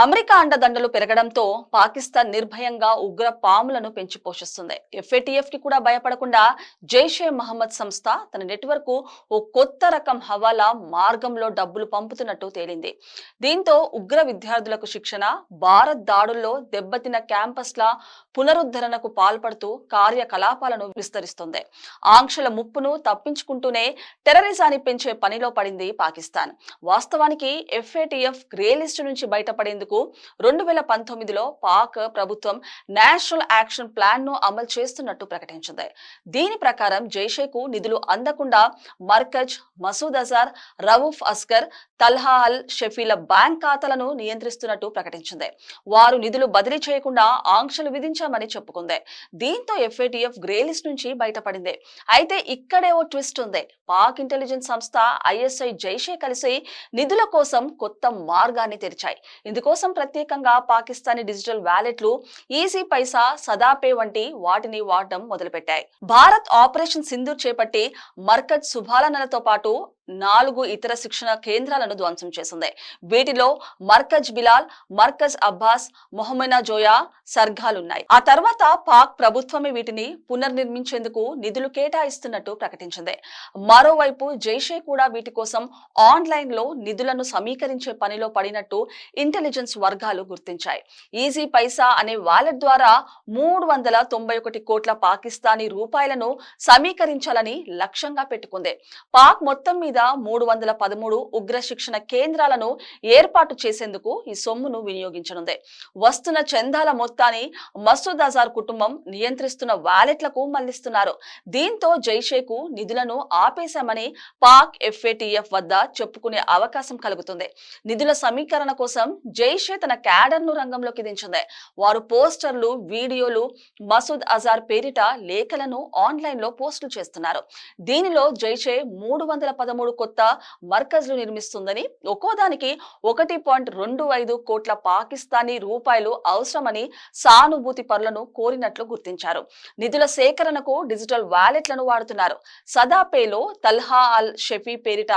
America అండదండలు పెరగడంతో పాకిస్తాన్ నిర్భయంగా ఉగ్ర పాములను పెంచి పోషిస్తుంది. ఎఫ్ఏటిఎఫ్కి కూడా భయపడకుండా జైషే మహమ్మద్ సంస్థ తన నెట్వర్క్ ఓ కొత్త రకం హవాలా మార్గంలో డబ్బులు పంపుతున్నట్టు తేలింది. దీంతో ఉగ్ర విద్యార్థులకు శిక్షణ భారత్ దాడుల్లో దెబ్బతిన్న క్యాంపస్ల పునరుద్ధరణకు పాల్పడుతూ కార్యకలాపాలను విస్తరిస్తుంది. ఆంక్షల ముప్పును తప్పించుకుంటూనే టెర్రరిజాన్ని పెంచే పనిలో పడింది పాకిస్తాన్. వాస్తవానికి ఎఫ్ఏటిఎఫ్ గ్రే లిస్టు నుంచి చేసేందుకు రెండు వేల పంతొమ్మిదిలో పాక్ ప్రభుత్వం నేషనల్ యాక్షన్ ప్లాన్ను అమలు చేస్తున్నట్టు ప్రకటించింది. దీని ప్రకారం జైషేకు నిధులు అందకుండా మర్కజ్ మసూద్ అజార్ రవూఫ్ అస్కర్ తల్హా అల్ షఫీల బ్యాంక్ ఖాతాలను నియంత్రిస్తున్నట్టు ప్రకటించింది. వారు నిధులు బదిలీ చేయకుండా ఆంక్షలు విధించామని చెప్పుకుంది. దీంతో ఎఫ్ఏటిఎఫ్ గ్రేలిస్ట్ నుంచి బయటపడింది. అయితే ఇక్కడే ఓ ట్విస్ట్ ఉంది. పాక్ ఇంటెలిజెన్స్ సంస్థ ఐఎస్ఐ జైషే కలిసి నిధుల కోసం కొత్త మార్గాన్ని తెరిచాయి. ఇందుకోసం కోసం ప్రత్యేకంగా పాకిస్తానీ డిజిటల్ వ్యాలెట్లు ఈజీ పైసా సదాపే వంటి వాటిని వాడడం మొదలుపెట్టాయి. భారత్ ఆపరేషన్ సింధు చేపట్టి మర్కజ్ సుభాలనలతో పాటు నాలుగు ఇతర శిక్షణ కేంద్రాలను ధ్వంసం చేసింది. వీటిలో మర్కజ్ బిలాల్ మర్కజ్ అబ్బాస్ మొహమ్మనా జోయా సర్గాలున్నాయి. ఆ తర్వాత పాక్ ప్రభుత్వమే వీటిని పునర్నిర్మించేందుకు నిధులు కేటాయిస్తున్నట్టు ప్రకటించింది. మరోవైపు జైషే కూడా వీటి కోసం ఆన్లైన్లో నిధులను సమీకరించే పనిలో పడినట్టు ఇంటెలిజెన్స్ వర్గాలు గుర్తించాయి. ఈజీ పైసా అనే వాలెట్ ద్వారా మూడు వందల తొంభై ఒకటి కోట్ల పాకిస్తానీ రూపాయలను సమీకరించాలని లక్ష్యంగా పెట్టుకుంది. పాక్ మొత్తం మీద మూడు వందల పదమూడు ఉగ్ర శిక్షణ కేంద్రాలను ఏర్పాటు చేసేందుకు ఈ సొమ్మును వినియోగించనుంది. వస్తున్న చందాల మొత్తాన్ని మసూద్ అజార్ కుటుంబం నియంత్రిస్తున్న వాలెట్లకు మళ్ళిస్తున్నారు. దీంతో జైషేకు నిధులను ఆపేశామని పాక్ ఎఫ్ఏటిఎఫ్ వద్ద చెప్పుకునే అవకాశం కలుగుతుంది. నిధుల సమీకరణ కోసం జైషే తన క్యాడర్ను రంగంలోకి దించింది. వారు పోస్టర్లు వీడియోలు మసూద్ అజార్ పేరిట లేఖలను ఆన్లైన్లో పోస్టులు చేస్తున్నారు. దీనిలో జైషే మూడు వందల పదమూడు మూడు కొత్త మర్కజ్లు నిర్మిస్తుందని ఒక్కోదానికి ఒకటి పాయింట్ రెండు ఐదు కోట్ల పాకిస్తానీ రూపాయలు అవసరమని సానుభూతి పరులను కోరినట్లు గుర్తించారు. నిధుల సేకరణకు డిజిటల్ వాలెట్లను వాడుతున్నారు. సదాపేలో తల్హా అల్ షఫీ పేరిట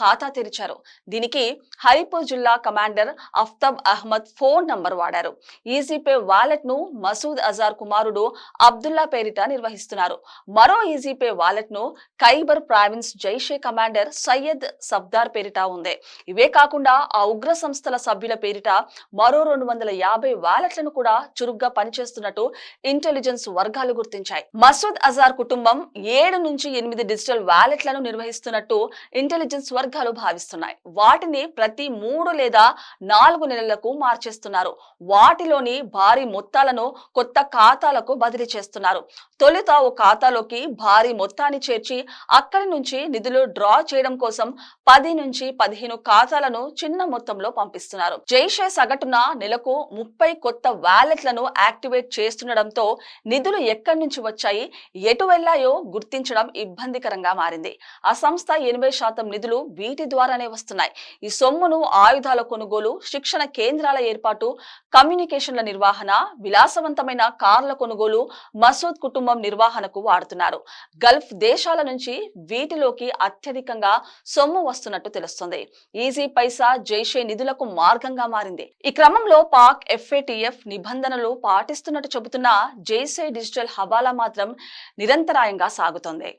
ఖాతా తెరిచారు. దీనికి హరిపూర్ జిల్లా commander Aftab Ahmed phone number వాడారు. ఈజీపే వాలెట్ను మసూద్ అజార్ కుమారుడు అబ్దుల్లా పేరిట నిర్వహిస్తున్నారు. మరో ఈజీపే వాలెట్ను ఖైబర్ ప్రావిన్స్ జైషే కమాండర్ సయ్యద్ సబ్దార్ పేరిట ఉంది. ఇవే కాకుండా ఆ ఉగ్ర సంస్థల సభ్యుల పేరిట మరో రెండు వందల యాభై వాలెట్లను కూడా చురుగ్గా పనిచేస్తున్నట్టు ఇంటెలిజెన్స్ వర్గాలు గుర్తించాయి. మసూద్ అజార్ కుటుంబం ఏడు నుంచి ఎనిమిది డిజిటల్ వాలెట్లను నిర్వహిస్తున్నట్టు ఇంటెలిజెన్స్ వర్గాలు భావిస్తున్నాయి. వాటిని ప్రతి మూడు లేదా నాలుగు నెలలకు మార్చేస్తున్నారు. వాటిలోని భారీ మొత్తాలను కొత్త ఖాతాలకు బదిలీ చేస్తున్నారు. తొలుత ఓ ఖాతాలోకి భారీ మొత్తాన్ని చేర్చి అక్కడి నుంచి నిధులు డ్రా చేయడం కోసం పది నుంచి పదిహేను ఖాతాలను చిన్న మొత్తంలో పంపిస్తున్నారు. జైషే సగటున నెలకు ముప్పై కొత్త వ్యాలెట్లను యాక్టివేట్ చేస్తుండడంతో నిధులు ఎక్కడి నుంచి వచ్చాయి ఎటు వెళ్ళాయో గుర్తించడం ఇబ్బందికరంగా మారింది. ఆ సంస్థ ఎనభై శాతం నిధులు వీటి ద్వారానే వస్తున్నాయి. ఈ సొమ్మును ఆయుధాల కొనుగోలు శిక్షణ కేంద్రాల ఏర్పాటు కమ్యూనికేషన్ల నిర్వహణ విలాసవంతమైన కార్ల కొనుగోలు మసూద్ కుటుంబం నిర్వహణకు వాడుతున్నారు. గల్ఫ్ దేశాల నుంచి వీటిలోకి అత్యధికంగా సొమ్ము వస్తున్నట్టు తెలుస్తుంది. ఈజీ పైసా జైషే నిధులకు మార్గంగా మారింది. ఈ క్రమంలో పాక్ ఎఫ్ఏటిఎఫ్ నిబంధనలు పాటిస్తున్నట్టు చెబుతున్న జైషే డిజిటల్ హవాలా మాత్రం నిరంతరాయంగా సాగుతోంది.